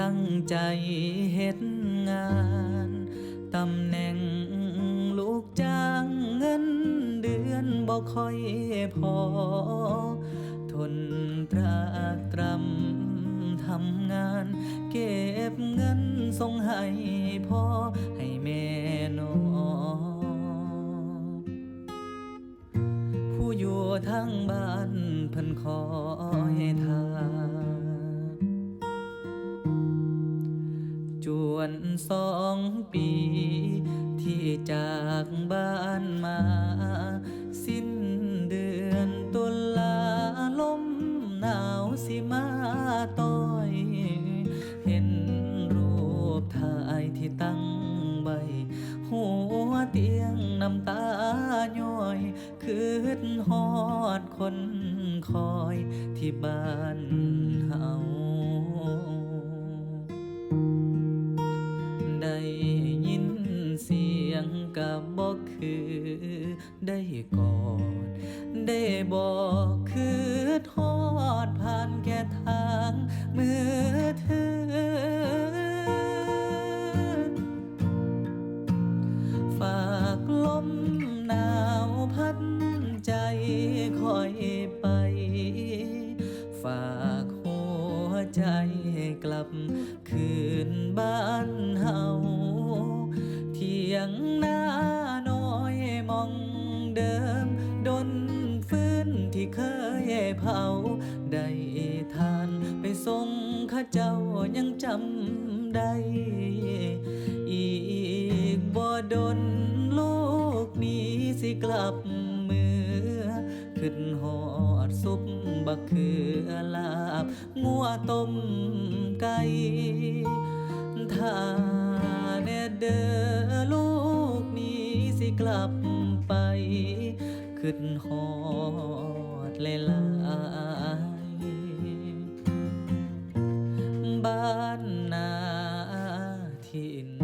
ตั้งใจเฮ็ดงาน ตำแหน่งลูกจ้างเงินเดือนบ่ค่อยพอ ทนตรากตรำทำงาน เก็บเงินส่งให้พ่อให้แม่นอผู้อยู่ทางบ้านเพิ่นคอยทา จวนสองปี ที่จากบ้านมา สิ้นเดือนตุลาลมหนาวสิมาต้อย เห็นรูปถ่ายที่ตั้งใบ หัวเตียงน้ำตาย้อยคืดฮอดคนคอยที่บ้านเฮา ยงกับบอกคือได้กอด ได้บอกคือทอดผ่านแก่ทางมือถือฝากลมหนาวพัดใจคอยไป ฝากหัวใจกลับคืน เคยเผา ได้ทานไปส่งข้าเจ้ายังจำได้ อีกบ่ดนลูกนี้สิกลับมือ ขึ้นหอดซุปบักเขือลาบ งัวต้มไก่ถ้าแน่เด้อลูกนี้สิกลับไป ขึ้นหอด เลลายบ้านนาทิน